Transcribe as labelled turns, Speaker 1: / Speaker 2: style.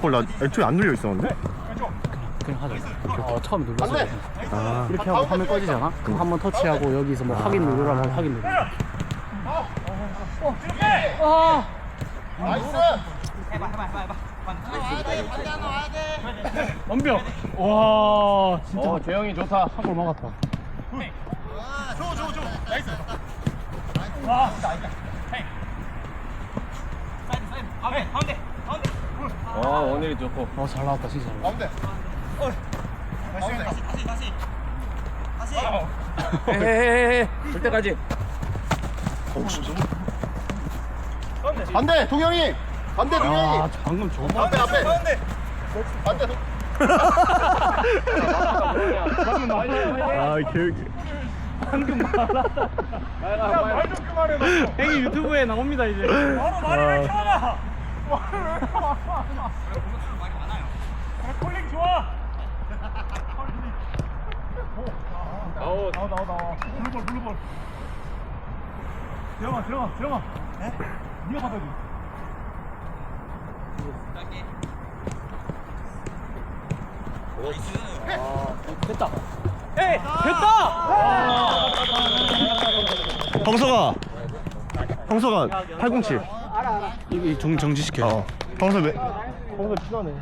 Speaker 1: 헐, 나 애초에 안 눌려 있었는데?
Speaker 2: 그냥 하자. 어, 처음에 눌렀어.
Speaker 1: 아,
Speaker 2: 이렇게 하고 화면 꺼지잖아? 그럼 한번 터치하고 여기서 뭐 확인 누르라면 확인 누르.
Speaker 3: 원병. 와, 진짜.
Speaker 2: 어, 재영이 좋다. 한골 막았다.
Speaker 3: 와, 원일이 좋고.
Speaker 2: 어, 잘 나왔다, 진짜 잘 나왔다.
Speaker 3: 헤헤헤헤. 줄 때까지.
Speaker 1: 반대, 동영이! 반대, 동영이!
Speaker 2: 아, 방금 저거 봐.
Speaker 1: 앞에, 앞에! 반대, 동- 아, 개,
Speaker 2: 형이 유튜브에 나옵니다, 이제.
Speaker 1: 아,
Speaker 3: 아웃.
Speaker 4: 들어가 들어가 들어가 네? 니가 받아야 돼
Speaker 2: 됐다.
Speaker 1: 황서가! 황서가 807.
Speaker 2: 이게 정, 정지시켜.
Speaker 1: 어. 황서 왜? 황서 피가네.